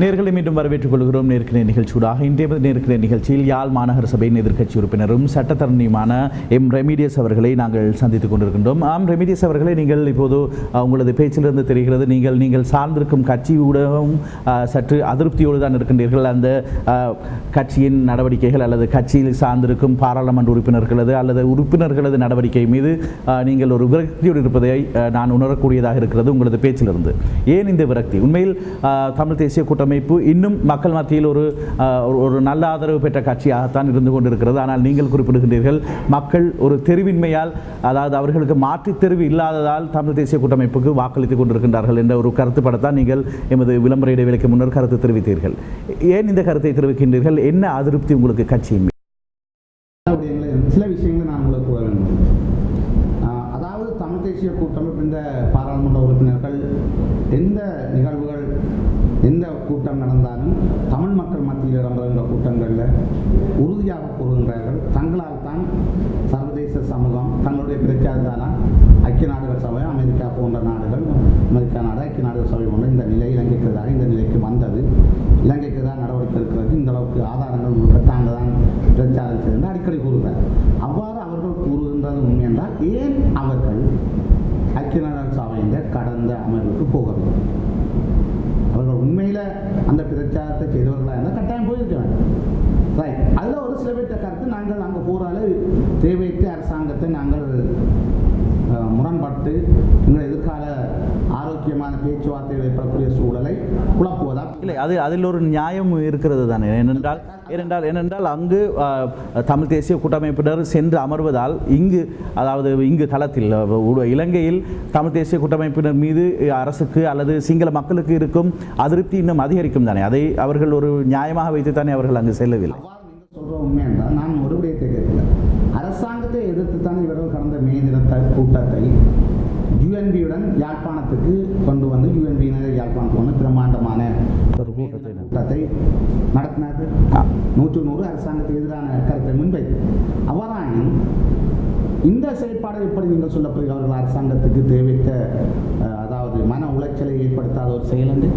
நேர்களை மீண்டும் வரவேற்றுக் கொள்கிறோம் நேர்கிற நிகழ்ச்சியூடாக. இன்றைய நேர்கிற நிகழ்ச்சியில் யாழ் மாநகர சபையின் எதிர்க்கட்சி உறுப்பினரும் சட்டத்தரணியுமான எம். ரெமிடியஸ் அவர்களை நாங்கள் சந்தித்துக் கொண்டிருக்கின்றோம். ஆம் ரெமிடியஸ் அவர்களை நீங்கள் இப்போது உங்களது பேச்சிலிருந்து தெரிகிறது நீங்கள் நீங்கள் சார்ந்திருக்கும் கட்சி ஊடகம் சற்று அதிருப்தியோடு தான் இருக்கின்றீர்கள். அந்த கட்சியின் நடவடிக்கைகள் அல்லது கட்சியில் சார்ந்திருக்கும் பாராளுமன்ற உறுப்பினர்களது அல்லது உறுப்பினர்களது நடவடிக்கை மீது நீங்கள் ஒரு விரக்தியோடு இருப்பதை நான் உணரக்கூடியதாக இருக்கிறது உங்களது பேச்சிலிருந்து. ஏன் இந்த விரக்தி? உண்மையில் தமிழ் தேசிய கூட்டமைப்பு இன்னும் மக்கள் மத்தியில் ஒரு ஒரு- நல்ல ஆதரவு பெற்ற கட்சியாகத்தான் இருந்து கொண்டிருக்கிறது. ஆனால் நீங்கள் குறிப்பிடுகின்றீர்கள் மக்கள் ஒரு தெரிவின்மையால் அதாவது அவர்களுக்கு மாற்றுத் தெரிவு இல்லாததால் தமிழ் தேசிய கூட்டமைப்புக்கு வாக்களித்துக் கொண்டிருக்கின்றார்கள் என்ற ஒரு கருத்துப்படத்தான் நீங்கள் எமது விளம்பர இடைவெளிக்கு முன்னர் கருத்து தெரிவித்தீர்கள். ஏன் இந்த கருத்தை தெரிவிக்கின்றீர்கள்? என்ன அதிருப்தி உங்களுக்கு கட்சியின் சில விஷயங்களை நான் உங்களுக்கு கூற வேண்டும். அதாவது தமிழ் தேசிய கூட்டமைப்பு இந்த பாராளுமன்ற உறுப்பினர்கள் எந்த நிகழ்வுகள் கூட்டம் நடந்தாலும் தமிழ் மக்கள் மத்தியில் இடம்பெறுகின்ற கூட்டங்களில் உறுதியாக கூறுகின்றார்கள் தங்களால் தான் சர்வதேச சமூகம் தங்களுடைய பிரச்சாரத்தால் ஐக்கிய நாடுகள் சபை அமெரிக்கா போன்ற நாடுகள் அமெரிக்கா நாடு ஐக்கிய நாடுகள் சபை போன்ற இந்த நிலை இலங்கைக்கு எதிராக இந்த நிலைக்கு வந்தது. இலங்கைக்கு எதிராக நடவடிக்கை இருக்கிறது இந்த அளவுக்கு ஆதாரங்கள் முழுக்க தாங்கள் தான் பிரச்சாரம் செய்து அடிக்கடி கூறுகிறார். அவ்வாறு அவர்கள் கூறுகின்றது உண்மை என்றால் ஏன் அவர்கள் ஐக்கிய நாடுகள் சபையின் கடந்த அமர்வுக்கு போகவில்லை? அந்த பிரச்சாரத்தை செய்தவர்களாக இருந்தால் கட்டாயம் போயிருக்க வேண்டும் ரைட் அதில் ஒரு சில பேர்த்த கருத்து நாங்கள் அங்கே போகிறால தேவையற்ற அரசாங்கத்தை நாங்கள் முரண்பட்டு பேச்சுவார்த்தைகளை பெறக்கூடிய சூழலை குழப்புவதா? இல்லை அது அதில் ஒரு நியாயம் இருக்கிறது தானே. ஏனென்றால் ஏனென்றால் ஏனென்றால் அங்கு தமிழ் தேசிய கூட்டமைப்பினர் சென்று அமர்வதால் இங்கு அதாவது இங்கு தளத்தில் இலங்கையில் தமிழ் தேசிய கூட்டமைப்பினர் மீது அரசுக்கு அல்லது சிங்கள மக்களுக்கு இருக்கும் அதிருப்தி இன்னும் அதிகரிக்கும் தானே. அதை அவர்கள் ஒரு நியாயமாக வைத்துத்தானே அவர்கள் அங்கு செல்லவில்லை. உண்மை என்றால் நான் ஒரு விடயத்தை கேட்கல அரசாங்கத்தை எதிர்த்து தான் இவர்கள் கடந்த மே தினத்த கூட்டத்தை யுஎன்பியுடன் யாழ்ப்பாணத்துக்கு கொண்டு வந்து யுஎன்பியினர் யாழ்ப்பாணத்துக்கு வந்து பிரம்மாண்டமான ஒரு கூட்டத்தை ஆ. நூற்று நூறு அரசாங்கத்துக்கு எதிரான கருத்தை முன்வைத்து. அவ்வாறாயின் இந்த செயற்பாடு எப்படி நீங்கள் அவர்கள் அரசாங்கத்துக்கு தேவைத்த அதாவது மன உளைச்சலை ஏற்படுத்தாத ஒரு செயல் என்று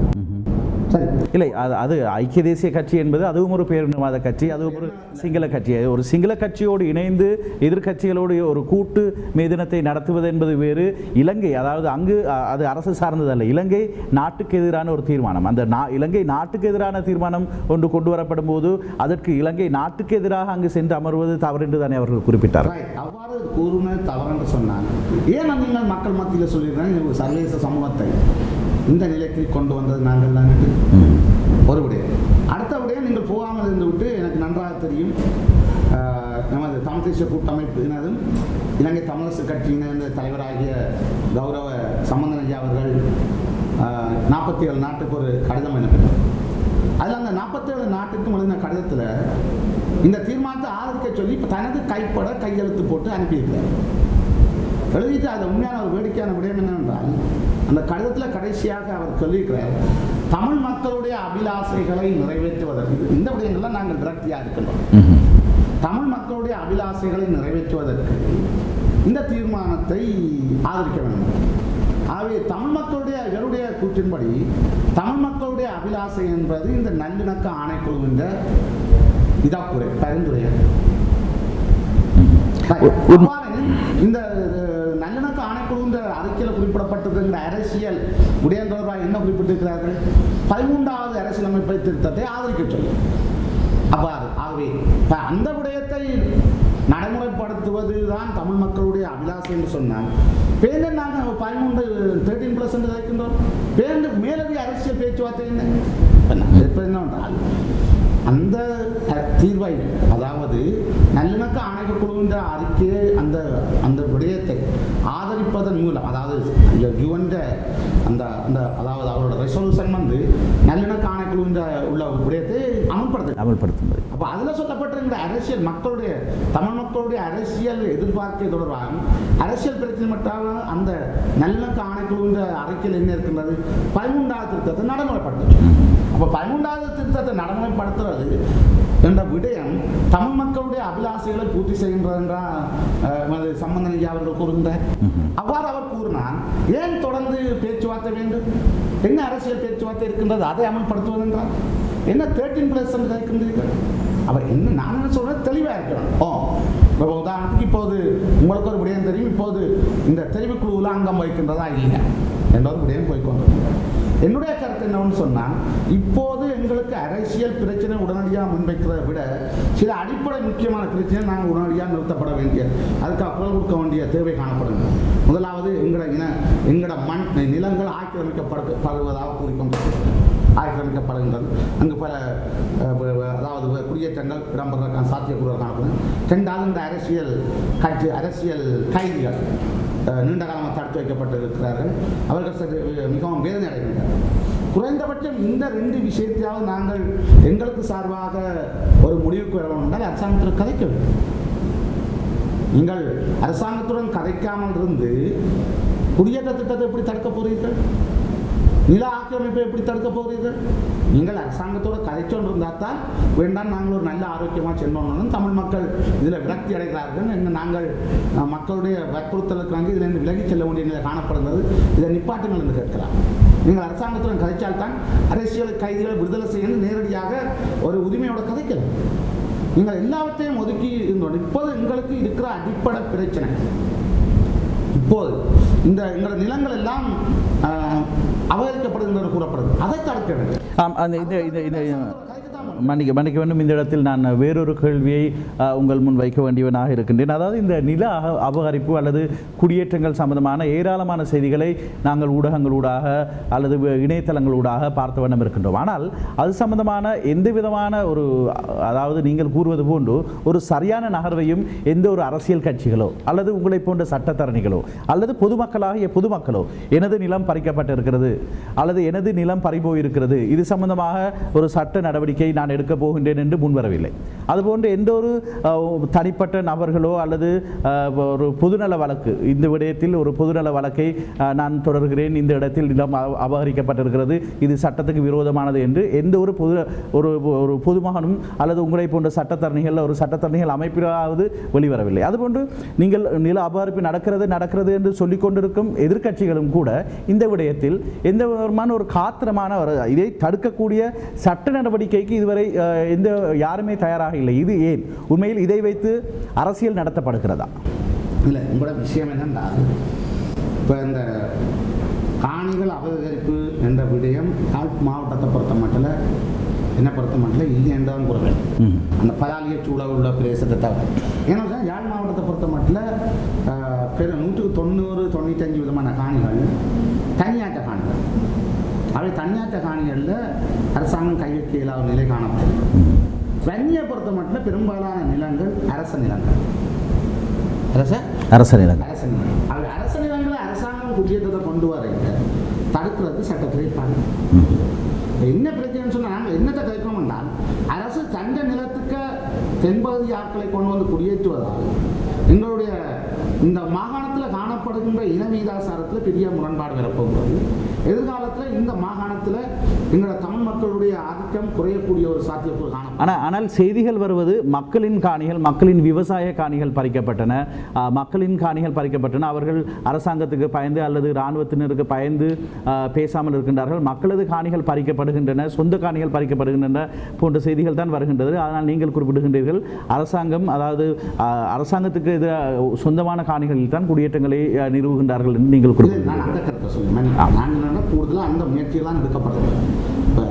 சரி. இல்லை அது அது ஐக்கிய தேசிய கட்சி என்பது அதுவும் ஒரு பேரினவாத கட்சி அதுவும் ஒரு சிங்கள கட்சி. ஒரு சிங்கள கட்சியோடு இணைந்து எதிர்க்கட்சிகளோடு ஒரு கூட்டு மேதினத்தை நடத்துவது என்பது வேறு. இலங்கை அதாவது அங்கு அது அரசு சார்ந்ததல்ல. இலங்கை நாட்டுக்கு எதிரான ஒரு தீர்மானம். அந்த இலங்கை நாட்டுக்கு எதிரான தீர்மானம் ஒன்று கொண்டு வரப்படும் போது அதற்கு இலங்கை நாட்டுக்கு எதிராக அங்கு சென்று அமர்வது தவறு என்று தானே அவர்கள் குறிப்பிட்டார். அவ்வாறு கூறுனது தவறுன்னு சொன்னாங்க ஏன் நீங்கள் மக்கள் மத்தியில் சொல்லிடுறாங்க சர்வதேச சமூகத்தை. இந்த நிலைக்கு கொண்டு வந்தது நாங்கள் தான் ஒரு விடயம் அடுத்த விடயம் நீங்கள் போகாமல் இருந்து விட்டு எனக்கு நன்றாக தெரியும். நமது தமிழ் தேசிய கூட்டமைப்பினதும் இலங்கை தமிழரசு கட்சியினர் தலைவராகிய கௌரவ சம்பந்தனையா அவர்கள் நாற்பத்தி ஏழு நாட்டுக்கு ஒரு கடிதம் அனுப்பினார். அதில் அந்த நாற்பத்தேழு நாட்டுக்கும் எழுதின கடிதத்தில் இந்த தீர்மானத்தை ஆதரிக்க சொல்லி இப்போ தனது கைப்பட கையெழுத்து போட்டு அனுப்பியிருக்கிறார். எழுதிட்டு அது உண்மையான ஒரு வேடிக்கையான விடயம் என்னவென்றால் அந்த கடிதத்தில் கடைசியாக அவர் சொல்லியிருக்கிறார் தமிழ் மக்களுடைய அபிலாசைகளை நிறைவேற்றுவதற்கு. இந்த விடயங்கள்லாம் நாங்கள் விரக்தியாக இருக்கின்றோம் தமிழ் மக்களுடைய அபிலாசைகளை நிறைவேற்றுவதற்கு இந்த தீர்மானத்தை ஆதரிக்க வேண்டும். ஆகவே தமிழ் மக்களுடைய இவருடைய கூற்றின்படி தமிழ் மக்களுடைய அபிலாசை என்பது இந்த நல்லிணக்க ஆணைக்குழுவின் இதாக்குறை பரிந்துரை. இந்த நல்லிணக்க ஆணைக்குழுவின் அறிக்கையில் குறிப்பிடப்பட்டிருக்கின்ற அரசியல் விடயம் தொடர்பாக என்ன குறிப்பிட்டிருக்கிறார்கள்? பதிமூன்றாவது அரசியலமைப்பை திருத்தத்தை ஆதரிக்க சொல்லும் அவ்வாறு ஆகவே இப்போ அந்த விடயத்தை நடைமுறைப்படுத்துவது தான் தமிழ் மக்களுடைய அபிலாசை என்று சொன்னால் பேருந்து நாங்கள் பதிமூன்று தேர்ட்டீன் என்று கிடைக்கின்றோம் பேருந்து மேலதிக அரசியல் பேச்சுவார்த்தை என்ன? இப்போ என்ன அந்த தீர்வை அதாவது நல்லிணக்க ஆணைய குழுவின் அறிக்கையை அந்த அந்த விடயத்தை ஆதரிப்பதன் மூலம் அதாவது யுவன் அந்த அந்த அதாவது அவரோட ரெசல்யூஷன் வந்து நல்லிணக்க ஆணைக்குழுவின் உள்ள விடயத்தை அமல்படுத்த அமல்படுத்தும். அப்போ அதில் சொல்லப்பட்டிருக்கிற அரசியல் மக்களுடைய தமிழ் மக்களுடைய அரசியல் எதிர்பார்க்கை தொடர்பாக அரசியல் பிரச்சனை மட்டும் அந்த நல்லிணக்க ஆணைக்குழுவின் அறிக்கையில் என்ன இருக்கின்றது? பதிமூன்றாவது திருத்தத்தை நடைமுறைப்படுத்த அப்போ பதிமூன்றாவது திருத்தத்தை நடைமுறைப்படுத்துறது என்ற விடயம் தமிழ் மக்களுடைய அபிலாசைகளை பூர்த்தி செய்கின்றது என்றால் சம்பந்தன் ஐயா அவர்கள் கூறுகின்றார் அவ்வாறு அவர் கூறினார் ஏன் தொடர்ந்து பேச்சுவார்த்தை வேண்டும்? என்ன அரசியல் பேச்சுவார்த்தை இருக்கின்றது? அதை அமல்படுத்துவது என்றால் என்ன தேர்ட்டீன் பிளஸ் இருக்கின்றீர்கள் அவர் என்ன நான் என்ன சொல்றேன் தெளிவாக இருக்கணும் ஓ இப்போ உதாரணத்துக்கு இப்போது உங்களுக்கு ஒரு விடயம் தெரியும். இப்போது இந்த தெரிவுக்குழுவில் அங்கம் வகிக்கின்றதா இல்லை என்ற ஒரு விடயம் போய்க்கொண்டிருக்கிறது என்னுடைய கருத்து என்னன்னு சொன்னால் இப்போது எங்களுக்கு அரசியல் பிரச்சனை உடனடியாக முன்வைக்கிறதை விட சில அடிப்படை முக்கியமான பிரச்சனை நாங்கள் உடனடியாக நிறுத்தப்பட வேண்டிய அதுக்கு குரல் கொடுக்க வேண்டிய தேவை காணப்படுங்க முதலாவது எங்களோட இன எங்களோட மண் நிலங்கள் ஆக்கிரமிக்கப்படுவதாக கூறிக்கொண்டிருக்கிறது ஆக்கிரமிக்கப்படுகின்றது. அங்கு பல அதாவது குடியேற்றங்கள் இடம்பெறக்கான சாத்தியக்கூறுகள் காணப்படும். ரெண்டாவது இந்த அரசியல் கட்சி அரசியல் கைதிகள் அஹ், நீண்ட காலமாக தடுத்து வைக்கப்பட்டு இருக்கிறார்கள் அவர்கள் சற்று மிகவும் வேதனை அடைகின்றனர். குறைந்தபட்சம் இந்த ரெண்டு விஷயத்தையாவது நாங்கள் எங்களுக்கு சார்பாக ஒரு முடிவுக்கு வரணும் என்றால் அரசாங்கத்தில் கதைக்க வேண்டும். நீங்கள் அரசாங்கத்துடன் கதைக்காமல் இருந்து குடியேற்ற திட்டத்தை எப்படி தடுக்க போகிறீர்கள்? நில ஆக்கிரமிப்பை எப்படி தடுக்க போகிறீர்கள் நீங்கள் அரசாங்கத்தோட கதைச்சொன்று இருந்தால் தான் வேண்டாம் நாங்கள் ஒரு நல்ல ஆரோக்கியமாக சென்றோம்னாலும் தமிழ் மக்கள் இதில் விரக்தி அடைகிறார்கள். எங்கள் நாங்கள் மக்களுடைய வற்புறுத்தலுக்காக இதிலிருந்து விலகி செல்ல வேண்டிய நிலை காணப்படுகிறது. இதை நிப்பாட்டுங்கள் என்று கேட்கலாம் நீங்கள் அரசாங்கத்துடன் கதைச்சால் தான் அரசியல் கைதிகளை விடுதலை செய்ய நேரடியாக ஒரு உரிமையோட கதைக்கலாம். நீங்கள் எல்லாவற்றையும் ஒதுக்கி இருந்தோம். இப்போது எங்களுக்கு இருக்கிற அடிப்படை பிரச்சனை. இப்போது இந்த எங்களோட நிலங்கள் எல்லாம் ஆஹ், அபகரிக்கப்படுகின்றது கூறப்படுது அதை தடுக்க வேண்டும். மன்னிக்க மன்னிக்க வேண்டும். இந்த இடத்தில் நான் வேறொரு கேள்வியை உங்கள் முன் வைக்க வேண்டியவனாக இருக்கின்றேன். அதாவது இந்த நில அபகரிப்பு அல்லது குடியேற்றங்கள் சம்பந்தமான ஏராளமான செய்திகளை நாங்கள் ஊடகங்களூடாக அல்லது இணையதளங்களூடாக பார்த்த வண்ணம் இருக்கின்றோம். ஆனால் அது சம்பந்தமான எந்த விதமான ஒரு அதாவது நீங்கள் கூறுவது போன்று ஒரு சரியான நகர்வையும் எந்த ஒரு அரசியல் கட்சிகளோ அல்லது உங்களை போன்ற சட்டத்தரணிகளோ அல்லது பொதுமக்களாகிய பொதுமக்களோ எனது நிலம் பறிக்கப்பட்டிருக்கிறது அல்லது எனது நிலம் பறிபோயிருக்கிறது இது சம்பந்தமாக ஒரு சட்ட நடவடிக்கை நான் நான் எடுக்க போகின்றேன் என்று முன்வரவில்லை. அதுபோன்று எந்த ஒரு தனிப்பட்ட நபர்களோ அல்லது ஒரு பொதுநல வழக்கு இந்த விடயத்தில் ஒரு பொதுநல வழக்கை நான் தொடர்கிறேன் இந்த இடத்தில் நிலம் அபகரிக்கப்பட்டிருக்கிறது இது சட்டத்துக்கு விரோதமானது என்று எந்த ஒரு பொது ஒரு ஒரு பொதுமகனும் அல்லது உங்களை போன்ற சட்டத்தரணிகள் ஒரு சட்டத்தரணிகள் அமைப்பிலாவது வெளிவரவில்லை. அதுபோன்று நீங்கள் நில அபகரிப்பு நடக்கிறது நடக்கிறது என்று சொல்லிக் கொண்டிருக்கும் எதிர்க்கட்சிகளும் கூட இந்த விடயத்தில் எந்த விதமான ஒரு காத்திரமான ஒரு இதை தடுக்கக்கூடிய சட்ட நடவடிக்கைக்கு இதுவரை அஹ், எந்த யாருமே தயாராக இல்லை. இது ஏன்? உண்மையில் இதை வைத்து அரசியல் நடத்தப்படுகிறதா? இல்லை உங்களோட விஷயம் என்னன்னா இப்போ இந்த காணிகள் அபகரிப்பு என்ற விடயம் யாழ் மாவட்டத்தை பொறுத்த மட்டும் என்ன பொறுத்த மட்டும் இல்லை என்றாலும் கூற வேண்டும். ம். அந்த பலாலிய சூழ உள்ள பிரதேசத்தை தவிர. ஏன்னா யாழ் மாவட்டத்தை பொறுத்த மட்டும் பெரு நூற்றுக்கு தொண்ணூறு தொண்ணூத்தஞ்சு விதமான காணிகள் தனியாட்ட காணிகள். அவை தனியாட்ட காணிகளில் அரசாங்கம் கை வைக்க இயலாத நிலை காணப்படும். வன்னியை பொறுத்த மட்டும் பெரும்பாலான நிலங்கள் அரச நிலங்கள். அரச? அரச நிலங்கள். அரச நிலம். அது அரச நிலங்களை அரசாங்கம் குடியேற்றத்தை கொண்டு வரைக்க தடுக்கிறது சட்டத்திலே பாருங்க. என்ன பிரச்சனைன்னு சொன்னா நாங்கள் என்னத்தை கேட்கணும் என்றால் அரசு தந்த நிலத்துக்கு தென்பகுதி ஆட்களை கொண்டு வந்து குடியேற்றுவதால் எங்களுடைய இந்த மாகாணத்தில் காணப்படுகின்ற இன மீதாசாரத்தில் பெரிய முரண்பாடு வரப்போகிறது. எதிர்காலத்தில் இந்த மாகாணத்தில் எங்களோட தமிழ் மக்களுடைய ஆதிக்கம் குறையக்கூடிய ஒரு சாத்தியக்கூறு காணப்படும். ஆனால் ஆனால் செய்திகள் வருவது மக்களின் காணிகள் மக்களின் விவசாய காணிகள் பறிக்கப்பட்டன. மக்களின் காணிகள் பறிக்கப்பட்டன. அவர்கள் அரசாங்கத்துக்கு பயந்து அல்லது இராணுவத்தினருக்கு பயந்து பேசாமல் இருக்கின்றார்கள். மக்களது காணிகள் பறிக்கப்படுகின்றன சொந்த காணிகள் பறிக்கப்படுகின்றன போன்ற செய்திகள் தான் வருகின்றது. ஆனால் நீங்கள் குறிப்பிடுகின்றீர்கள் அரசாங்கம் அதாவது அரசாங்கத்துக்கு எதிராக சொந்தமான காணிகளில் தான் குடியேற்றங்களை நிறுவுகின்றார்கள் என்று நீங்கள் குறிப்பிடுகிறீர்கள். என்னன்னா கூடுதலாக அந்த முயற்சியெல்லாம் எடுக்கப்படுது இப்போ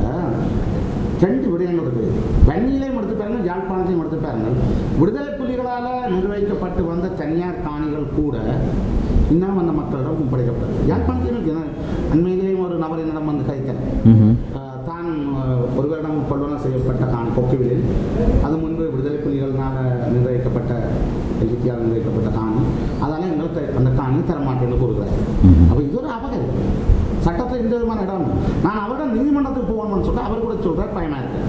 ரெண்டு விடயங்கள் இருக்குது வன்னியிலையும் எடுத்து பாருங்கள் யாழ்ப்பாணத்தையும் எடுத்து பாருங்கள் விடுதலை புலிகளால் நிர்வகிக்கப்பட்டு வந்த தனியார் காணிகள் கூட இன்னும் அந்த மக்களிடம் ஒப்படைக்கப்படுது யாழ்ப்பாணத்தையும் என- அண்மையிலேயும் ஒரு நபர் என்னிடம் வந்து கைத்தேன் தான் ஒரு வருடம் கொள்வனம் செய்யப்பட்ட காணி கொக்குவிலில். அது முன்பு விடுதலை புலிகளால் நிர்வகிக்கப்பட்ட எல்ஜிபியால் நிர்வகிக்கப்பட்ட காணி. அதனால் எங்களுக்கு அந்த காணி தரமாட்டேன்னு கூறுகிறார். அப்போ இது ஒரு அபகரி சட்டத்தில் எந்த விதமான இடம்? நான் அவரிடம் நீதிமன்றத்துக்கு போகணும்னு சொல்லிட்டு அவர் கூட சொல்கிறார் பயமாக இருக்கு.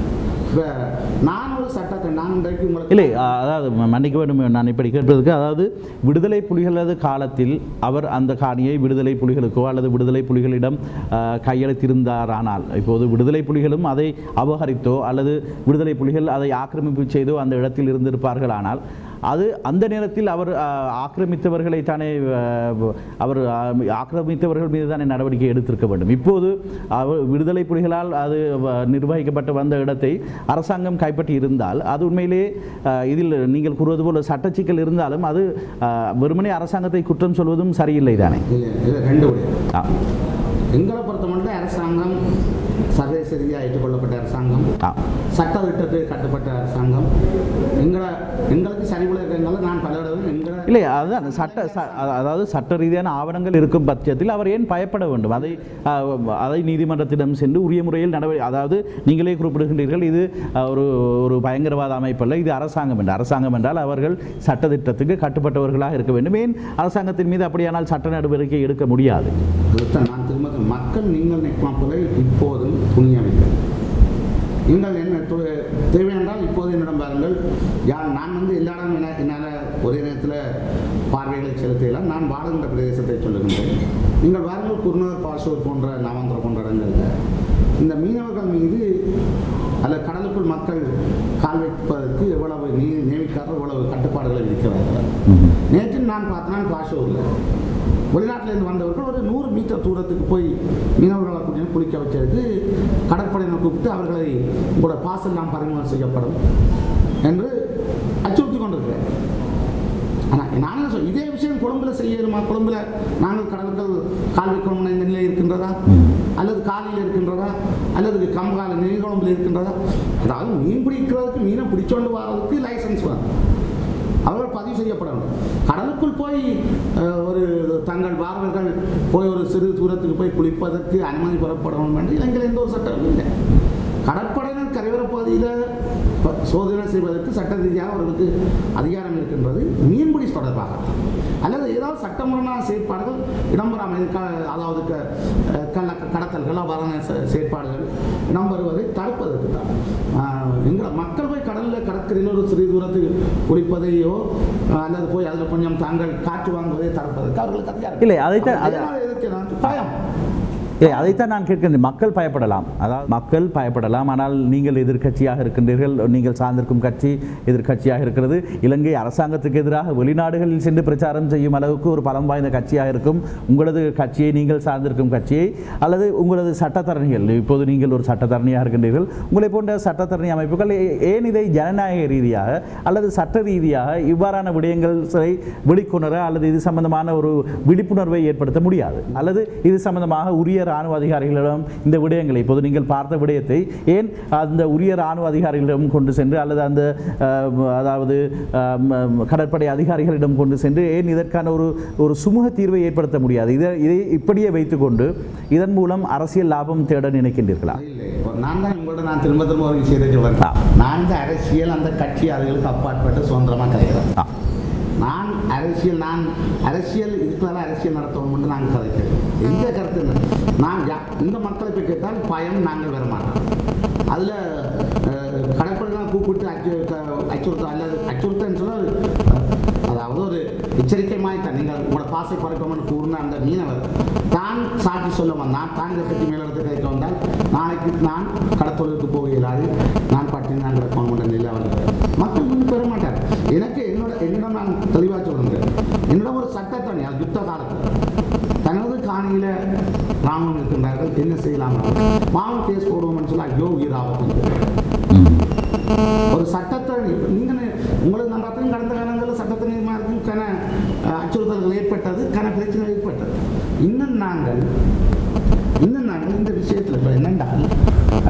இல்லை அதாவது மன்னிக்க வேண்டும் நான் இப்படி கேட்பதற்கு அதாவது விடுதலை புலிகளது காலத்தில் அவர் அந்த காணியை விடுதலை புலிகளுக்கோ அல்லது விடுதலை புலிகளிடம் அ, கையெழுத்திருந்தாரானால் இப்போது விடுதலை புலிகளும் அதை அபகரித்தோ அல்லது விடுதலை புலிகள் அதை ஆக்கிரமிப்பு செய்தோ அந்த இடத்தில் இருந்திருப்பார்கள் ஆனால் அது அந்த நேரத்தில் அவர் ஆக்கிரமித்தவர்களை தானே அவர் ஆக்கிரமித்தவர்கள் மீது தானே நடவடிக்கை எடுத்திருக்க வேண்டும். இப்போது அவர் விடுதலை புலிகளால் அது நிர்வகிக்கப்பட்டு வந்த இடத்தை அரசாங்கம் கைப்பற்றி இருந்தால் அது உண்மையிலே இதில் நீங்கள் கூறுவது போல சட்டச்சிக்கல் இருந்தாலும் அது வெறுமனே அரசாங்கத்தை குற்றம் சொல்வதும் சரியில்லை தானே? எங்களை பொறுத்த மட்டும் அரசாங்கம் சர்வதேச ரீதியாக ஏற்றுக்கொள்ளப்பட்ட அரசாங்கம். சட்ட திட்டத்துக்கு கட்டுப்பட்ட அரசாங்கம். எங்களை எங்களுக்கு சரிவுல இருக்கிறதுனால நான் பல தடவை எங்களை இல்லை அதுதான் சட்ட அதாவது சட்ட ரீதியான ஆவணங்கள் இருக்கும் பட்சத்தில் அவர் ஏன் பயப்பட வேண்டும்? அதை அதை நீதிமன்றத்திடம் சென்று உரிய முறையில் நடவடிக்கை அதாவது நீங்களே குறிப்பிடுகின்றீர்கள் இது ஒரு ஒரு பயங்கரவாத அமைப்பல்ல இது அரசாங்கம் என்று. அரசாங்கம் என்றால் அவர்கள் சட்டத்திட்டத்துக்கு கட்டுப்பட்டவர்களாக இருக்க வேண்டும். ஏன் அரசாங்கத்தின் மீது அப்படியானால் சட்ட நடவடிக்கை எடுக்க முடியாது? நான் திரும்ப. மக்கள் நீங்கள் நிற்கும் இப்போதும் துணியவில்லை. நீங்கள் என்ன தேவை என்றால் இப்போது என்னிடம் பாருங்கள் யார் நான் வந்து எல்லா இடம் என்னால் என்னால் ஒரே நேரத்தில் பார்வைகளை செலுத்தலாம் நான் வாழுகின்ற பிரதேசத்தை சொல்லுகின்றேன். நீங்கள் வாருங்கள் குருநகர் பாசூர் போன்ற நாமந்திரம் போன்ற இடங்களில். இந்த மீனவர்கள் மீது அல்ல கடலுக்குள் மக்கள் கால் வைப்பதற்கு எவ்வளவு நீ நியமிக்காத எவ்வளவு கட்டுப்பாடுகளை விதிக்கிறார்கள் நேற்று நான் பார்த்தேன் பாஷூரில் வெளிநாட்டிலேருந்து வந்தவர்கள் ஒரு நூறு மீட்டர் தூரத்துக்கு போய் மீனவர்களை கூட்டிட்டு குளிக்க வச்சதுக்கு கடற்படையினர் கூப்பிட்டு அவர்களை உங்களோட பாசல் நாம் பறிமுதல் செய்யப்படும் என்று அச்சுறுத்தி கொண்டிருக்கிறேன் ஆனால் நான் என்ன சொல்ல இதே விஷயம் கொழும்புல செய்யணுமா? கொழும்புல நாங்கள் கடல்கள் கால் வைக்கணும்னு இந்த நிலை இருக்கின்றதா? அல்லது காலையில் இருக்கின்றதா? அல்லது கம்பகால நீர்குழம்புல இருக்கின்றதா? அதாவது மீன் பிடிக்கிறதுக்கு மீனை பிடிச்சோண்டு வர்றதுக்கு லைசன்ஸ் வேணும். அவர்கள் செய்யப்பட வேண்டும் கடலுக்குள் போய் ஒரு தங்கள் வாரவர்கள் போய் ஒரு சிறு தூரத்துக்கு போய் குளிப்பதற்கு அனுமதி பெறப்படணும் என்று இலங்கையில் எந்த ஒரு சட்டமும் இல்லை. கடற்படையினர் கரையோர பகுதியில் சோதனை செய்வதற்கு சட்ட ரீதியாக அவர்களுக்கு அதிகாரம் இருக்கின்றது. மீன்பிடி தொடர்பாக. சட்டமுறையான செயற்பாடுகள் இடம்பெறாமல் அதாவது கள்ள கடத்தல்கள் அவ்வாறான செயற்பாடுகள் இடம்பெறுவதை தடுப்பதற்கு தான். எங்களை மக்கள் போய் கடலில் கடற்கரையில் ஒரு சிறிது தூரத்துக்கு குளிப்பதையோ அல்லது போய் அதில் கொஞ்சம் தாங்கள் காற்று வாங்குவதை தடுப்பதற்கு அவர்களுக்கு அதிகாரம். இல்லை, அது- பயம். ஏ அதைத்தான் நான் கேட்கின்றேன் மக்கள் பயப்படலாம். அதாவது மக்கள் பயப்படலாம். ஆனால் நீங்கள் எதிர்க்கட்சியாக இருக்கின்றீர்கள். நீங்கள் சார்ந்திருக்கும் கட்சி எதிர்க்கட்சியாக இருக்கிறது. இலங்கை அரசாங்கத்துக்கு எதிராக வெளிநாடுகளில் சென்று பிரச்சாரம் செய்யும் அளவுக்கு ஒரு பலம் வாய்ந்த கட்சியாக இருக்கும். உங்களது கட்சியை நீங்கள் சார்ந்திருக்கும் கட்சியை அல்லது உங்களது சட்டத்தரணிகள். இப்போது நீங்கள் ஒரு சட்டத்தரணியாக இருக்கின்றீர்கள். உங்களை போன்ற சட்டத்தரணி அமைப்புகள் ஏன் இதை ஜனநாயக ரீதியாக அல்லது சட்ட ரீதியாக இவ்வாறான விடயங்களை வெளிக்கொணர அல்லது இது சம்பந்தமான ஒரு விழிப்புணர்வை ஏற்படுத்த முடியாது. அல்லது இது சம்பந்தமாக உரிய இராணுவ அதிகாரிகளிடம் இந்த விடயங்களை இப்போது நீங்கள் பார்த்த விடயத்தை ஏன் அந்த உரிய இராணுவ அதிகாரிகளிடம் கொண்டு சென்று அல்லது அந்த அதாவது கடற்படை அதிகாரிகளிடம் கொண்டு சென்று ஏன் இதற்கான ஒரு ஒரு சுமூக தீர்வை ஏற்படுத்த முடியாது? இதை இதை இப்படியே வைத்துக்கொண்டு இதன் மூலம் அரசியல் லாபம் தேட நினைக்கின்றீர்களா? நான் தான் உங்கள்ட்ட நான் திரும்ப திரும்ப ஒரு விஷயத்தை ஆ. நான் இந்த அரசியல் அந்த கட்சி அதுகளுக்கு அப்பாற்பட்டு சுதந்திரமாக. நான் அரசியல் நான் அரசியல் இதுக்குள்ள அரசியல் நடத்தணும்னு நான் கதைக்கிறோம் எந்த கருத்து இல்லை. நான் யா- இந்த மக்களை போய் கேட்டால் பயம் நாங்கள் வர மாட்டோம். அதில் கடற்படைலாம் கூப்பிட்டு அச்சு அச்சுறுத்த அல்லது அச்சுறுத்தன்னு சொல்ல அதாவது ஒரு எச்சரிக்கை மாதிரி தான். நீங்கள் உங்களோட பாசை பறக்கணும்னு கூறின அந்த மீனவர் தான் சாட்சி சொல்ல வந்தான். தான் இதை பற்றி மேலிடத்து கேட்க வந்தால் நாளைக்கு நான் கடத்தொழிலுக்கு போக இயலாது நான் பட்டினி நான் கிடக்கணும் என்ற நிலை அவர் மக்கள் முன் பெற மாட்டார். எனக்கு என்னோட என்னிடம் நான் தெளிவாக சொல்லணும் என்னிடம் ஒரு சட்டத்தணி? அது யுத்த காலத்தில் தனது காணியில ராமன் இருக்கின்றார்கள். என்ன செய்யலாம்? மாவன் கேஸ் போடுவோம்னு சொல்லி ஐயோ உயிர் ஆபத்து ஒரு சட்டத்தை நீங்க நி- உங்களுக்கு நான் பார்த்தேன் கடந்த காலங்களில் சட்டத்தை நிர்மாணத்துக்கு கன அஹ், அச்சுறுத்தல்கள் ஏற்பட்டது கன பிரச்சனை ஏற்பட்டது இன்னும் நாங்கள் இன்னும் நாங்கள் இந்த விஷயத்தில் இப்போ என்னென்றால்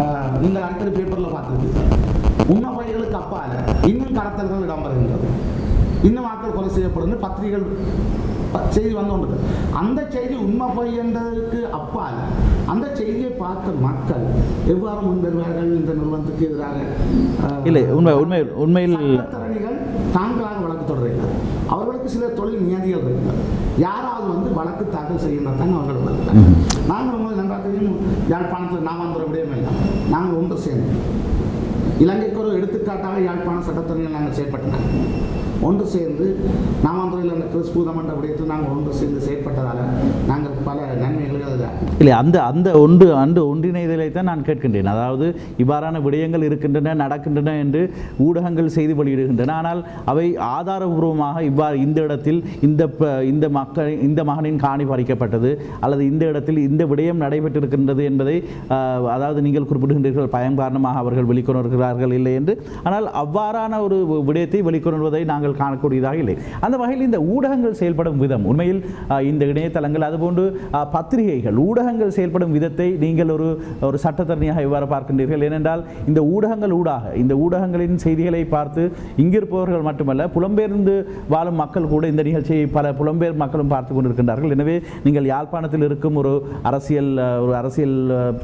அஹ், நீங்கள் அடிக்கடி பேப்பரில் பார்த்துருக்கீங்க உண்மை பைகளுக்கு அப்பால இன்னும் கடத்தல்கள் இடம்பெறுகின்றது இன்னும் ஆட்கள் கொலை ப- செய்தி வந்து கொண்டு அந்த செய்தி உண்மை பொய் என்றதுக்கு அப்பால் அந்த செய்தியை பார்த்த மக்கள் எவ்வாறு முன்வருவார்கள் இந்த நிறுவனத்துக்கு எதிராக? இல்லை உண்மை உண்மை உண்மையில் சட்டத்தரணிகள் தாங்களாக வழக்கு தொடர்கிறார் அவர்களுக்கு சில தொழில் நியதிகள் இருக்கிறது யாராவது வந்து வழக்கு தாக்கல் செய்கின்றதான் அவர்கள் வழக்கு. நாங்கள் உங்களுக்கு நன்றாக தெரியும் யாழ்ப்பாணத்தில் நாமாந்துர விடயம் இல்லை. நாங்கள் ஒன்று சேர்ந்தோம். இலங்கைக்கு ஒரு எடுத்துக்காட்டாக யாழ்ப்பாண சட்டத்தரணிகள் நாங்கள் செயற்பட்டனர். ஒன்று சேர்ந்து நாமாந்துறையில் அந்த கிறிஸ்பூதம் என்ற விடயத்தில் நாங்கள் ஒன்று சேர்ந்து செயற்பட்டதால் நாங்கள் பல நன்மைகளை இல்லை அந்த அந்த ஒன்று அந்த ஒன்றிணைதலை தான் நான் கேட்கின்றேன். அதாவது இவ்வாறான விடயங்கள் இருக்கின்றன நடக்கின்றன என்று ஊடகங்கள் செய்தி வெளியிடுகின்றன. ஆனால் அவை ஆதாரபூர்வமாக இவ்வாறு இந்த இடத்தில் இந்த இந்த மக்கள் இந்த மகனின் காணி பறிக்கப்பட்டது அல்லது இந்த இடத்தில் இந்த விடயம் நடைபெற்றிருக்கின்றது என்பதை அதாவது நீங்கள் குறிப்பிடுகின்றீர்கள் பயம் காரணமாக அவர்கள் வெளிக்கொணர்கிறார்கள் இல்லை என்று. ஆனால் அவ்வாறான ஒரு விடயத்தை வெளிக்கொணர்வதை நாங்கள் காணக்கூடியதாக இல்லை. அந்த வகையில் இந்த ஊடகங்கள் செயல்படும் விதம் உண்மையில் இந்த இணையதளங்கள் அதுபோன்று பத்திரிகைகள் ஊடகங்கள் செயல்படும் விதத்தை நீங்கள் ஒரு ஒரு சட்டத்தரணியாக இவ்வாறு பார்க்கின்றீர்கள். ஏனென்றால் இந்த ஊடகங்கள் ஊடாக இந்த ஊடகங்களின் செய்திகளை பார்த்து இங்கிருப்பவர்கள் மட்டுமல்ல புலம்பெயர்ந்து வாழும் மக்கள் கூட இந்த நிகழ்ச்சியை பல புலம்பெயர் மக்களும் பார்த்து கொண்டிருக்கின்றார்கள். எனவே நீங்கள் யாழ்ப்பாணத்தில் இருக்கும் ஒரு அரசியல் ஒரு அரசியல்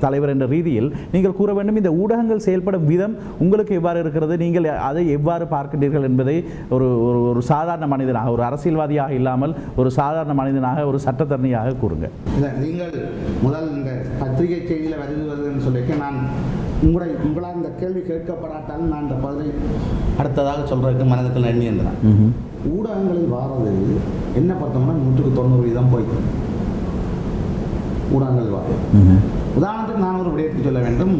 தலைவர் என்ற ரீதியில் நீங்கள் கூற வேண்டும் இந்த ஊடகங்கள் செயல்படும் விதம் உங்களுக்கு எவ்வாறு இருக்கிறது நீங்கள் அதை எவ்வாறு பார்க்கின்றீர்கள் என்பதை ஒரு ஒரு ஒரு சாதாரண மனிதனாக ஒரு அரசியல்வாதியாக இல்லாமல் ஒரு சாதாரண மனிதனாக ஒரு சட்டத்தரணியாக கூறுங்க நீங்கள் முதல் இந்த பத்திரிகை செய்தியில் வருது வருதுன்னு சொல்லிட்டு நான் உங்களை உங்களால் இந்த கேள்வி கேட்கப்படாட்டாலும் நான் இந்த பதிலை அடுத்ததாக சொல்கிறதுக்கு மனதுக்கு எண்ணி இருந்தேன். ஊடகங்களில் வாரது என்ன பார்த்தோம்னா நூற்றுக்கு தொண்ணூறு வீதம் போயிட்டு ஊடகங்கள் வாரம். உதாரணத்துக்கு நான் ஒரு விடயத்தை சொல்ல வேண்டும்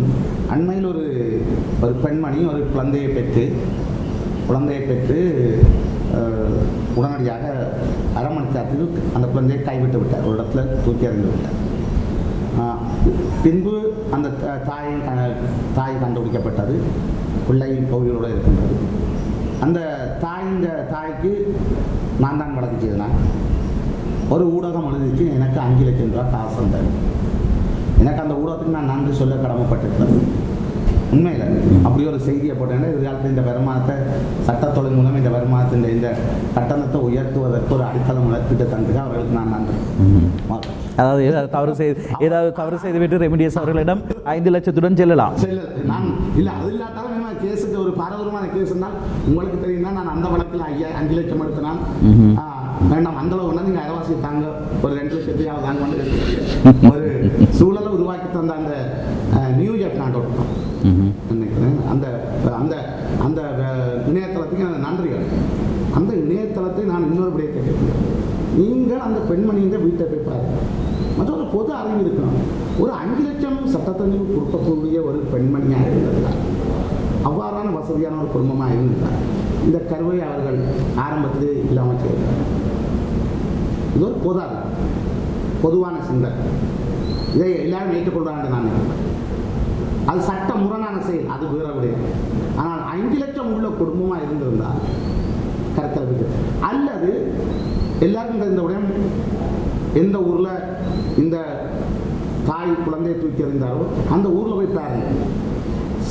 அண்மையில் ஒரு ஒரு பெண்மணி ஒரு குழந்தையை பெற்று குழந்தையை பெற்று உடனடியாக அரை மணி நேரத்தில் அந்த குழந்தையை கைவிட்டு விட்டார். ஒரு இடத்துல தூக்கி அறிந்து விட்டார். பின்பு அந்த த- தாயின் தாய் கண்டுபிடிக்கப்பட்டது. பிள்ளை கோவிலோடு இருக்கின்றது. அந்த தாயின் தாய்க்கு நான் தான் வழக்கு செய்தேன்? ஒரு ஊடகம் எழுதிச்சு எனக்கு அஞ்சு லட்சம் ரூபா காசு வந்தேன் எனக்கு அந்த ஊடகத்துக்கு நான் நன்றி சொல்ல கடமைப்பட்டிருக்கிறேன். உண்மையில். அப்படி ஒரு செய்தியை போட்டேன்னா எதிர்காலத்தில் இந்த வருமானத்தை சட்டத்தொழில் மூலம் இந்த வருமானத்தின் இந்த கட்டணத்தை உயர்த்துவதற்கு ஒரு அடித்தளம் உயர்த்திட்ட தந்துக்கு அவர்களுக்கு நான் நன்றி. அதாவது ஏதாவது தவறு செய்து ஏதாவது தவறு செய்துவிட்டு ரெமிடியஸ் அவர்களிடம் ஐந்து லட்சத்துடன் செல்லலாம். நான் இல்லை அது இல்லாட்டாலும் கேஸுக்கு ஒரு பாரதூரமான கேஸ்னால் உங்களுக்கு தெரியும்னா நான் அந்த வழக்கில் ஐயா அஞ்சு லட்சம் எடுத்தினான் வேண்டாம் அந்த அளவு வேணா நீங்கள் அரைவாசி தாங்க. ஒரு ரெண்டு லட்சத்தையாவது தாங்க ஒரு சூழலை உருவாக்கி தந்த அந்த நியூ இயர் நாட்டோட்டம். நினைக்கிறேன். அந்த அந்த அந்த இணையதளத்துக்கு எனக்கு நன்றிகள். அந்த இணையதளத்தை நான் இன்னொரு விடயத்தை கேட்கிறேன் நீங்கள் அந்த பெண்மணியின் வீட்டை போய் பாருங்கள் மற்ற ஒரு பொது அறிவு இருக்கணும் ஒரு அஞ்சு லட்சம் சட்டத்தஞ்சு கொடுக்கக்கூடிய ஒரு பெண்மணியாக இருந்திருந்தார் அவ்வாறான வசதியான ஒரு குடும்பமாக இருந்திருந்தார் இந்த கருவை அவர்கள் ஆரம்பத்திலே இல்லாமல் செய்தார். இது ஒரு பொது அறிவு. பொதுவான சிந்தனை. இதை எல்லாரும் ஏற்றுக்கொள்றாங்க நான் நினைக்கிறேன். அது சட்ட முரணான செயல் அது வேற விடயம் ஆனால் ஐந்து லட்சம் உள்ள குடும்பமாக இருந்திருந்தால் கருத்தரவுக்கு அல்லது எல்லாருக்கும் தெரிந்த உடனே எந்த ஊரில் இந்த தாய் குழந்தையை தூக்கி எறிந்தாரோ அந்த ஊரில் போய் பாருங்க.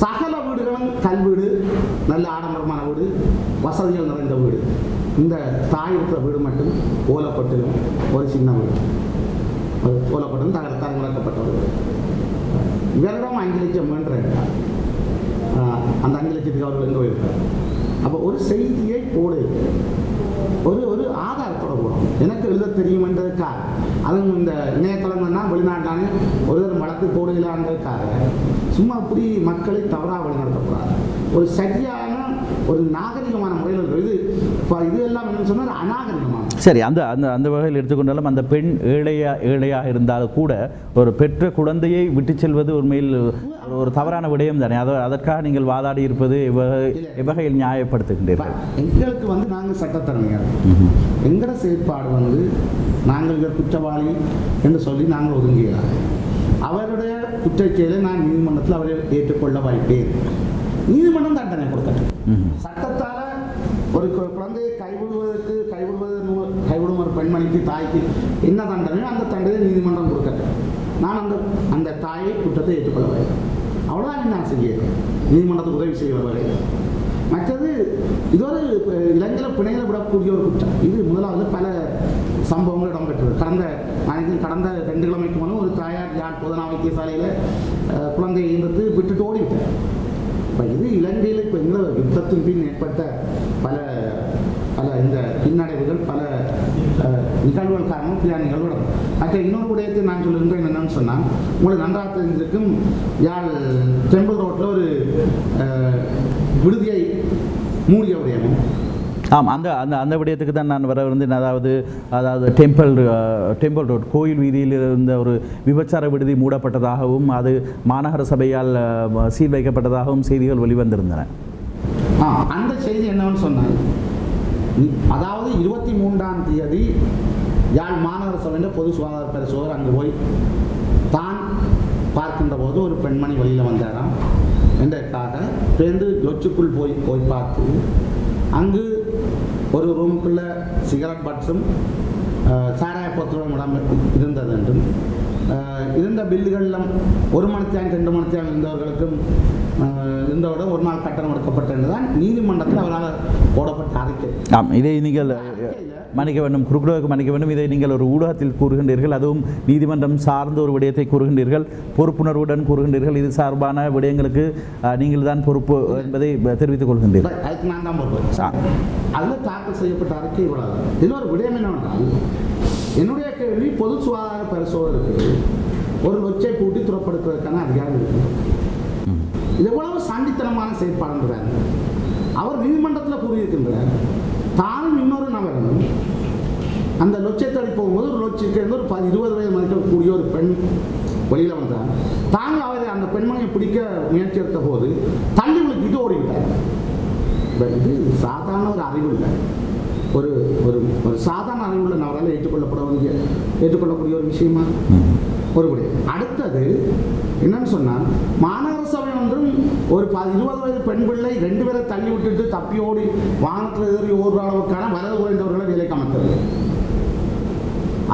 சகல வீடுகளும் கல் வீடு நல்ல ஆடம்பரமான வீடு வசதிகள் நிறைந்த வீடு. இந்த தாய் இருக்கிற வீடு மட்டும் ஓலப்பட்டிலும் ஒரு சின்ன வீடு. அது ஓலப்பட்டிலும் தகர தரங்களாக்கப்பட்ட ஒரு வீடு. இவரிடம் அஞ்சு லட்சம் வேண்டார் அந்த அஞ்சு லட்சத்துக்கு அவர்கள் எங்கே போயிருக்கார் அப்போ ஒரு செய்தியை போடு. ஒரு ஒரு ஆதாரத்தோட போடும் எனக்கு எழுத தெரியுமென்றதுக்காக அதுவும் இந்த இணையதளங்கள்னா வெளிநாட்டானே ஒரு வழக்கு போடுகிறான்றதுக்காக சும்மா அப்படி மக்களை தவறாக வழிநடத்தக்கூடாது. ஒரு சரியான ஒரு நாகரிகமான முறையில் இது இது எல்லாம் சொன்னால் சரி அந்த அந்த அந்த வகையில் எடுத்துக்கொண்டாலும் அந்த பெண் ஏழையா ஏழையாக இருந்தாலும் கூட ஒரு பெற்ற குழந்தையை விட்டு செல்வது உண்மையில் ஒரு- தவறான விடயம் தானே அதை அதற்காக நீங்கள் வாதாடி இருப்பது எவ்வகை எவ்வகையில் நியாயப்படுத்துகின்றீர்கள்? எங்களுக்கு வந்து நாங்கள் சட்டத்தரணிகள். எங்கட செயற்பாடு வந்து நாங்கள் குற்றவாளி என்று சொல்லி நாங்கள் ஒதுங்குகிறார் அவருடைய குற்றச்செயலை நான் நீதிமன்றத்தில் அவரை ஏற்றுக்கொள்ள வைப்பேன் நீதிமன்றம் தண்டனை கொடுக்கட்டும். ம்ஹும். ஒரு குழந்தையை கைவிடுவதற்கு கைவிடுவது கைவிடும் ஒரு பெண்மணிக்கு தாய்க்கு என்ன தண்டனையோ அந்த தண்டனை நீதிமன்றம் கொடுக்கட்டும். நான் அந்த அந்த தாயை குற்றத்தை ஏற்றுக்கொள்ள வரேன் அவ்வளோதான் நான் செய்யணும் நீதிமன்றத்துக்கு உதவி செய்ய வகையில் மற்றது இது ஒரு இளைஞரை பிணையில் விடக்கூடிய ஒரு குற்றம். இது முதலாவது பல சம்பவங்கள் இடம்பெற்றது. கடந்த நாளைக்கு கடந்த ரெண்டு கிழமைக்கு முன்னும் ஒரு தாயார் யாழ் பொதுநா வைத்தியசாலையில் குழந்தையை ஈன்றத்து விட்டுட்டு ஓடிவிட்டார். இப்போ இது இலங்கையில் இப்போ இந்த யுத்தத்தின் பின் ஏற்பட்ட பல பல இந்த பின்னடைவுகள் பல நிகழ்வுகள் காரணம் பிள்ளை நிகழ்வு மற்ற இன்னொரு விடயத்தை நான் சொல்லுகின்றேன் என்னன்னு சொன்னால் உங்களுக்கு நன்றாக தெரிஞ்சிருக்கும் யாழ் டெம்பிள் ரோட்டில் ஒரு விடுதியை மூடிய விடயமும் ஆம் அந்த அந்த அந்த விடயத்துக்கு தான் நான் வர வந்து அதாவது அதாவது டெம்பிள் டெம்பிள் ரோட் கோயில் வீதியில் இருந்த ஒரு விபச்சார விடுதி மூடப்பட்டதாகவும் அது மாநகர சபையால் சீல் வைக்கப்பட்டதாகவும் செய்திகள் வெளிவந்திருந்தன. அந்த செய்தி என்னன்னு சொன்னார் அதாவது இருபத்தி மூன்றாம் தேதி யாழ் மாநகர சபையில் பொது சுகாதார பரிசோதர் அங்கே போய் தான் பார்க்கின்ற போது ஒரு பெண்மணி வெளியில் வந்தாராம். என்றக்காக பேருந்து லொச்சுக்குள் போய் போய் பார்த்து அங்கு ஒரு ரூமுக்குள்ள சிகரெட் பட்ஸும் சாராய பொத்தலும் இடம் இருந்தது என்றும் இருந்த பில்லுகளிலும் ஒரு மணித்தியான் ரெண்டு மணித்தியான் இருந்தவர்களுக்கும் அஹ், இருந்தவரோட ஒரு நாள் கட்டணம் எடுக்கப்பட்டது தான் நீதிமன்றத்தில் அவரால் போடப்பட்ட அறிக்கை. ஆம் இதை நீங்கள் மன்னிக்க வேண்டும் குறுக்குடுக்கு மன்னிக்க வேண்டும் இதை நீங்கள் ஒரு ஊடகத்தில் கூறுகின்றீர்கள். அதுவும் நீதிமன்றம் சார்ந்த ஒரு விடயத்தை கூறுகின்றீர்கள். பொறுப்புணர்வுடன் கூறுகின்றீர்கள். இது சார்பான விடயங்களுக்கு நீங்கள் தான் பொறுப்பு என்பதை தெரிவித்துக் கொள்கின்றீர்கள். அதில் தாக்கல் செய்யப்பட்ட அறிக்கை இவ்வளவு இதில் ஒரு விடயம் என்னவென்றால் என்னுடைய கேள்வி பொது சுகாதார பரிசோதனைக்கு ஒரு லொச்சை பூட்டி துறப்படுத்துவதற்கான அதிகாரம் இருக்கு ம். இது எவ்வளவு சாண்டித்தனமான செயற்பாடுன்றார் அவர் நீதிமன்றத்தில் கூறியிருக்கின்றார் தானும் இன்னொரு நபரும் அந்த லொச்சை தேடி போகும்போது ஒரு இருந்து ஒரு ப- இருபது வயது மதிக்கக்கூடிய ஒரு பெண் வெளியில் வந்தார் தாங்கள் அவரை அந்த பெண்மணியை பிடிக்க முயற்சி எடுத்த போது தள்ளி விழுக்கிட்டு ஓடிவிட்டார். இது சாதாரண ஒரு அறிவு இல்லை. ஒரு ஒரு ஒரு சாதாரண அறிவுள்ள நபரால் ஏற்றுக்கொள்ளப்பட வேண்டிய ஏற்றுக்கொள்ளக்கூடிய ஒரு விஷயமா? ம். ஒரு விடை அடுத்தது என்னன்னு சொன்னால் மாநகர சபை ஒன்றும் ஒரு இருபது வயது பெண் பிள்ளை ரெண்டு பேரை தள்ளி விட்டுட்டு தப்பி ஓடி வானத்தில் ஏறி ஓடுற அளவுக்கான வரது குறைந்தவர்களை வேலைக்கு அமர்த்தது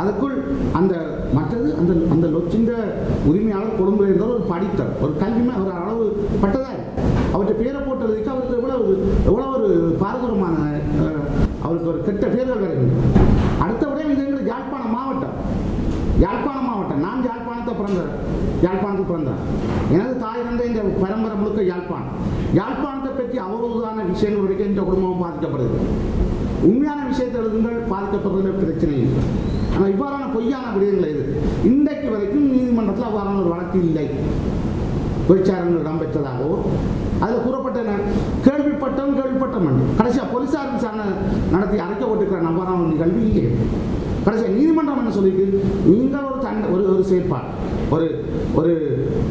அதுக்குள் அந்த மற்றது அந்த அந்த லொச்சிந்த உரிமையாளர் கொழும்புல இருந்தால் ஒரு படித்தர் ஒரு கல்விமே ஒரு அளவு பட்டதார். அவற்றை பேரை போட்டதுக்கு அவருக்கு எவ்வளவு எவ்வளவு ஒரு பாரதூரமான அவருக்கு ஒரு கெட்ட பேர்கள் வருகின்றன அடுத்தபடியாக இது எங்களுக்கு யாழ்ப்பாணம் மாவட்டம். யாழ்ப்பாணம் மாவட்டம். நான் யாழ்ப்பாணத்தை பிறந்தேன் யாழ்ப்பாணத்தை பிறந்தேன் எனது தாய் தந்தை இந்த பரம்பரை முழுக்க யாழ்ப்பாணம். யாழ்ப்பாணத்தை பற்றி அவதூறான விஷயங்கள் வரைக்கும் இந்த குடும்பம் பாதிக்கப்படுது. உண்மையான விஷயத்தை எழுதுங்கள் பாதிக்கப்படுறதுல பிரச்சனை இல்லை. ஆனால் இவ்வாறான பொய்யான விடயங்கள் இது இன்றைக்கு வரைக்கும் நீதிமன்றத்தில் அவ்வாறான ஒரு வழக்கு இல்லை. விசாரணைகள் இடம்பெற்றதாகவோ அதில் கூறப்பட்ட கேள்விப்பட்டவன் கேள்விப்பட்டவன். கடைசியாக போலீஸார் விசாரணை நடத்தி அரைக்கப்பட்டிருக்கிற நம்பரான நிகழ்வு இங்கே. கடைசியாக நீதிமன்றம் என்ன சொல்லியிருக்கு? நீங்கள் ஒரு தண்டை ஒரு ஒரு செயற்பாடு ஒரு ஒரு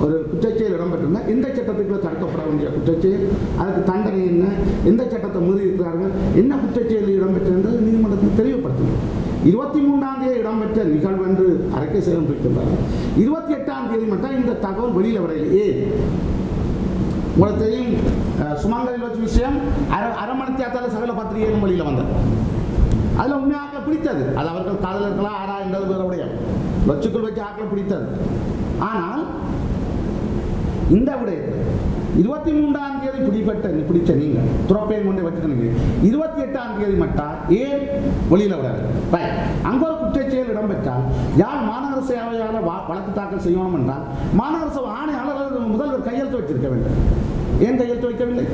ஒரு குற்றச்செயல் இடம்பெற்றிருந்தால் எந்த சட்டத்துக்குள்ள தடுக்கப்பட வேண்டிய குற்றச்செயல் அதுக்கு தண்டனை என்ன? எந்த சட்டத்தை மீறி இருக்கிறார்கள் என்ன குற்றச்செயல் இடம்பெற்றிருந்தது? நீதிமன்றத்தில் தெளிவுபடுத்தணும் இருபத்தி மூன்றாம் தேதி இடம்பெற்ற நிகழ்வு என்று அறிக்கை செய்யப்பட்டிருக்கிறார்கள் இருபத்தி எட்டாம் தேதி மட்டும் இந்த தகவல் வெளியில் வரையில் ஏன் உங்களுக்கு தெரியும் சுமங்கலில் வச்ச விஷயம் அரை அரை தேர்தல சகல பத்திரிகைகளும் வெளியில் வந்தது. அதில் உண்மையாக பிடித்தது. அது அவர்கள் காதலர்களாக ஆறா என்றது வேறுடைய. லட்சுக்குள் வச்சு ஆக்களை பிடித்தது. ஆனால் இந்த விடயத்தில் இருபத்தி மூன்றாம் தேதி பிடிப்பட்ட பிடிச்ச நீங்க. துறப்பையும் கொண்டு வச்சுக்கணுங்க இருபத்தி எட்டாம் தேதி மட்டும் ஏன் வெளியில் வராது Right. அங்க ஒரு குற்றச்செயல் இடம்பெற்றால் யார் மாநகர சேவையாளர் வா- வழக்கு தாக்கல் செய்யணும் என்றால் மாநகர சபை ஆணையாளர் முதல்வர் கையெழுத்து வச்சிருக்க வேண்டும். ஏன் கையெழுத்து வைக்கவில்லை?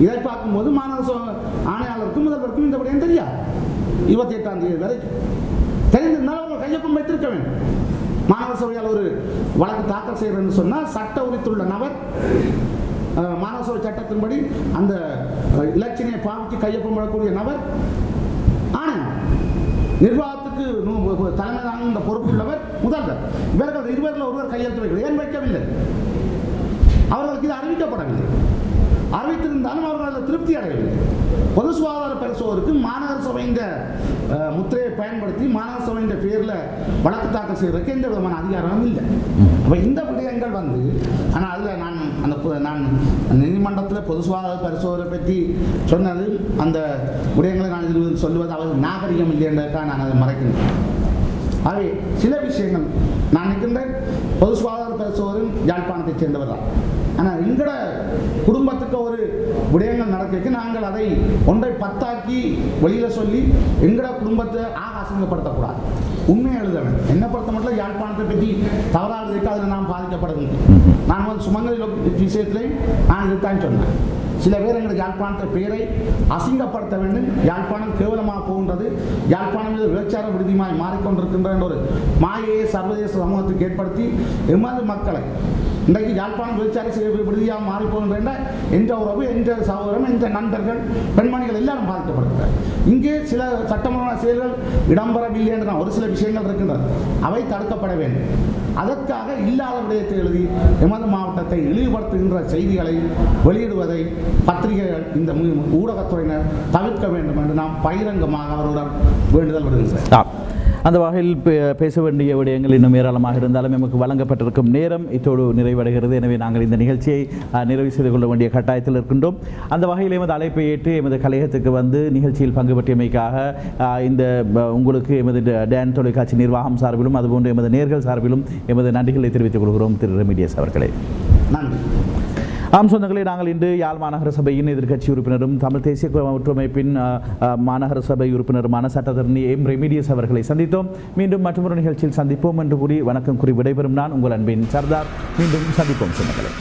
இதை பார்க்கும்போது மாநகர சபை ஆணையாளருக்கும் முதல்வருக்கும் இந்த விடயம் தெரியாது. இருபத்தி எட்டாம் தேதி வரைக்கும் தெரிந்திருந்தால் அவர்கள் கையொப்பம் வைத்திருக்க வேண்டும். மாணவர் சபையால் ஒரு வழக்கு தாக்கல் செய்கிறேன்னு சொன்னால் சட்ட உரித்துள்ள நபர் மாணவ சபை சட்டத்தின்படி அந்த அஹ், இலச்சினையை பாவித்து கையொப்பம் விடக்கூடிய நபர் ஆனால் நிர்வாகத்துக்கு நு- தலைமை தாங்குகின்ற பொறுப்புள்ளவர் முதல்வர். இவர்கள் இருவரில் ஒருவர் கையெழுத்து வைக்கவில்லை. ஏன் வைக்கவில்லை? அவர்களுக்கு இது அறிவிக்கப்படவில்லை. அறிவித்திருந்தாலும் அவர்கள் அதில் திருப்தி அடையவில்லை. பொது சுகாதார பரிசோதருக்கு மாநகர சபையின் முத்திரையை பயன்படுத்தி மாநகர சபையின் பேரில் வழக்கு தாக்கல் செய்வதற்கு எந்த விதமான அதிகாரமும் இல்லை. அப்போ இந்த விடயங்கள் வந்து ஆனால் அதில் நான் அந்த நான் நீதிமன்றத்தில் பொது சுகாதார பரிசோதனை பற்றி சொன்னது அந்த விடயங்களை நான் இதில் சொல்லுவது அவர் நாகரிகம் இல்லை என்றதான் நான் அதை மறைக்கின்றேன். ஆகவே சில விஷயங்கள் நான் நிற்கின்ற பொது சுகாதார பரிசோதனை யாழ்ப்பாணத்தைச் சேர்ந்தவர் தான் ஆனால் எங்கட குடும்பத்துக்கு ஒரு விடயங்கள் நடக்க நாங்கள் அதை ஒன்றை பத்தாக்கி வெளியில் சொல்லி எங்கட குடும்பத்தை ஆக அசிங்கப்படுத்தக்கூடாது உண்மையை எழுத வேண்டும் என்னை பொறுத்த மட்டும் யாழ்ப்பாணத்தை பற்றி தவறாக இருக்க அதில் நான் பாதிக்கப்படுகின்றேன் நான் வந்து சுமங்கலி விஷயத்திலையும் நான் இதுதான் சொன்னேன். சில பேர் எங்களுக்கு யாழ்ப்பாணத்தை பெயரை அசிங்கப்படுத்த வேண்டும். யாழ்ப்பாணம் கேவலமாக போகின்றது. யாழ்ப்பாணம் இது விபச்சார விடுதியுமாய் மாறிக்கொண்டிருக்கின்ற என்ற ஒரு மாயையை சர்வதேச சமூகத்துக்கு ஏற்படுத்தி எமது மக்களை இன்றைக்கு யாழ்ப்பாணம் விபச்சார செய்ய விடுதியாக மாறிப்போகின்ற என்ற உறவு என்ற சகோதரம் என்ற நண்பர்கள் பெண்மணிகள் எல்லாரும் பாதிக்கப்படுகிறார் இங்கே சில சட்டமன்ற செயல்கள் இடம்பெறவில்லை என்ற ஒரு சில விஷயங்கள் இருக்கின்றது அவை தடுக்கப்பட வேண்டும். அதற்காக இல்லாத விடயத்தை எழுதி எமது மாவட்டத்தை இழிவுபடுத்துகின்ற செய்திகளை வெளியிடுவதை பத்திரிகைகள் இந்த ஊடகத்துறையினர் தவிர்க்க வேண்டும் என்று நாம் பகிரங்கமாக அவர்களுடன் வேண்டுதல் விடுகின்றேன். அந்த வகையில் பேச வேண்டிய விடயங்கள் இன்னும் ஏராளமாக இருந்தாலும் நமக்கு வழங்கப்பட்டிருக்கும் நேரம் இத்தோடு நிறைவடைகிறது. எனவே நாங்கள் இந்த நிகழ்ச்சியை நிறைவு செய்து கொள்ள வேண்டிய கட்டாயத்தில் இருக்கின்றோம். அந்த வகையில் எமது அழைப்பை ஏற்று எமது கலையகத்துக்கு வந்து நிகழ்ச்சியில் பங்கு பற்றியமைக்காக இந்த உங்களுக்கு எமது டேன் தொலைக்காட்சி நிர்வாகம் சார்பிலும் அதுபோன்று எமது நேர்கள் சார்பிலும் எமது நன்றிகளை தெரிவித்துக் கொள்கிறோம். திரு. ரெமிடியஸ் அவர்களே. நன்றி. ஆம் சொந்தங்களை நாங்கள் இன்று யாழ் மாநகர சபையின் எதிர்க்கட்சி உறுப்பினரும் தமிழ் தேசிய ஒற்றுமைப்பின் மாநகர சபை உறுப்பினருமான சட்டத்தரணி எம் ரெமிடியஸ் அவர்களை சந்தித்தோம். மீண்டும் மற்றொரு நிகழ்ச்சியில் சந்திப்போம் என்று கூறி வணக்கம் கூறி விடைபெறும் நான் உங்கள் அன்பின் சர்தார். மீண்டும் சந்திப்போம் சொந்தங்களை.